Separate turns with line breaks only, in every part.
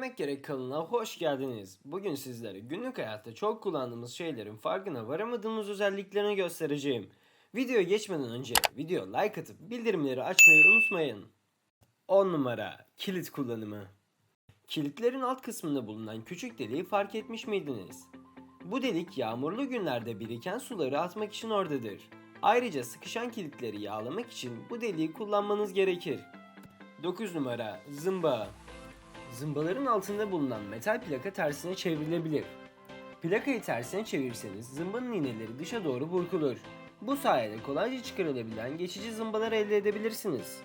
Demek gerek kanalına hoş geldiniz. Bugün sizlere günlük hayatta çok kullandığımız şeylerin farkına varamadığımız özelliklerini göstereceğim. Videoya geçmeden önce video like atıp bildirimleri açmayı unutmayın. 10 numara kilit kullanımı. Kilitlerin alt kısmında bulunan küçük deliği fark etmiş miydiniz? Bu delik yağmurlu günlerde biriken suları atmak için oradadır. Ayrıca sıkışan kilitleri yağlamak için bu deliği kullanmanız gerekir. 9 numara zımba. Zımbaların altında bulunan metal plaka tersine çevrilebilir. Plakayı tersine çevirirseniz zımbanın iğneleri dışa doğru burkulur. Bu sayede kolayca çıkarılabilen geçici zımbalar elde edebilirsiniz.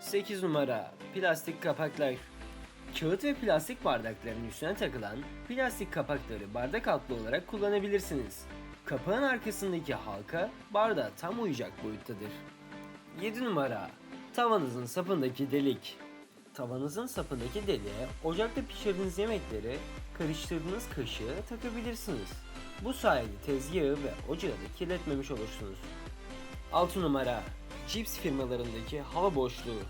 8 numara plastik kapaklar. Kağıt ve plastik bardakların üstüne takılan plastik kapakları bardak altlı olarak kullanabilirsiniz. Kapağın arkasındaki halka bardağa tam uyacak boyuttadır. 7 numara tavanızın sapındaki delik. Tavanızın sapındaki deliğe ocakta pişirdiğiniz yemekleri karıştırdığınız kaşığı takabilirsiniz. Bu sayede tezgahı ve ocağı da kirletmemiş olursunuz. 6 numara Cips firmalarındaki hava boşluğu.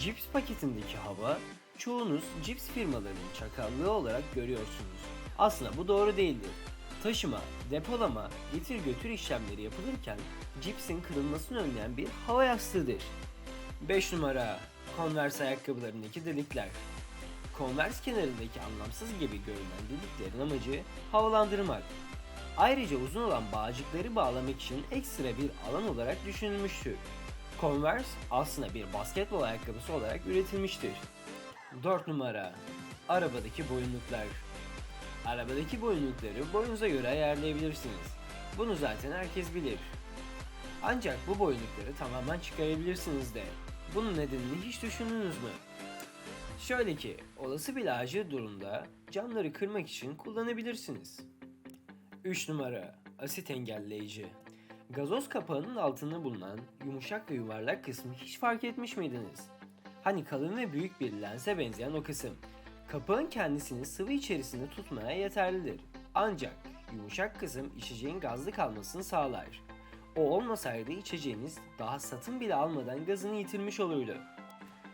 Cips paketindeki hava çoğunuz cips firmalarının çakallığı olarak görüyorsunuz. Aslında bu doğru değildir. Taşıma, depolama, getir götür işlemleri yapılırken cipsin kırılmasını önleyen bir hava yastığıdır. 5 numara Converse ayakkabılarındaki delikler. Converse kenarındaki anlamsız gibi görünen deliklerin amacı havalandırmak. Ayrıca uzun olan bağcıkları bağlamak için ekstra bir alan olarak düşünülmüştür. Converse aslında bir basketbol ayakkabısı olarak üretilmiştir. 4 numara Arabadaki boyunluklar. Arabadaki boyunlukları boyunuza göre ayarlayabilirsiniz. Bunu zaten herkes bilir. Ancak bu boyunlukları tamamen çıkarabilirsiniz de. Bunun nedenini hiç düşündünüz mü? Şöyle ki, olası bir acil durumda camları kırmak için kullanabilirsiniz. 3 numara asit engelleyici. Gazoz kapağının altında bulunan yumuşak ve yuvarlak kısmı hiç fark etmiş miydiniz? Hani kalın ve büyük bir lense benzeyen o kısım. Kapağın kendisini sıvı içerisinde tutmaya yeterlidir. Ancak yumuşak kısım içeceğin gazlı kalmasını sağlar. O olmasaydı içeceğiniz daha satın bile almadan gazını yitirmiş olurdu.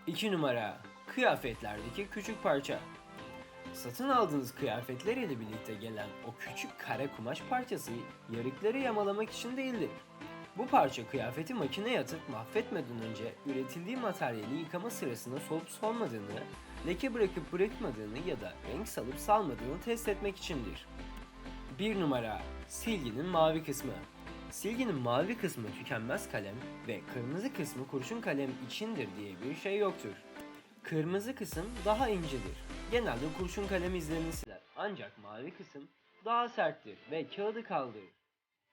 2 numara kıyafetlerdeki küçük parça. Satın aldığınız kıyafetler ile birlikte gelen o küçük kare kumaş parçası yarıkları yamalamak için değildir. Bu parça kıyafeti makineye atıp mahvetmeden önce üretildiği materyali yıkama sırasında solup solmadığını, leke bırakıp bırakmadığını ya da renk salıp salmadığını test etmek içindir. 1 numara silginin mavi kısmı. Silginin mavi kısmı tükenmez kalem ve kırmızı kısmı kurşun kalem içindir diye bir şey yoktur. Kırmızı kısım daha incedir. Genelde kurşun kalem izlerini siler. Ancak mavi kısım daha serttir ve kağıdı kaldırır.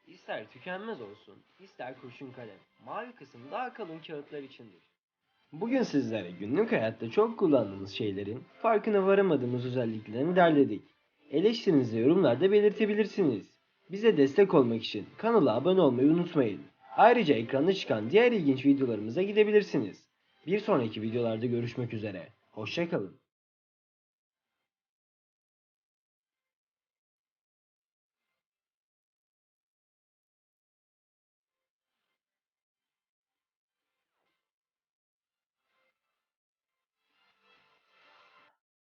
İster tükenmez olsun, ister kurşun kalem. Mavi kısım daha kalın kağıtlar içindir. Bugün sizlere günlük hayatta çok kullandığımız şeylerin farkına varamadığımız özelliklerini derledik. Eleştirinizi yorumlarda belirtebilirsiniz. Bize destek olmak için kanala abone olmayı unutmayın. Ayrıca ekranda çıkan diğer ilginç videolarımıza gidebilirsiniz. Bir sonraki videolarda görüşmek üzere. Hoşçakalın.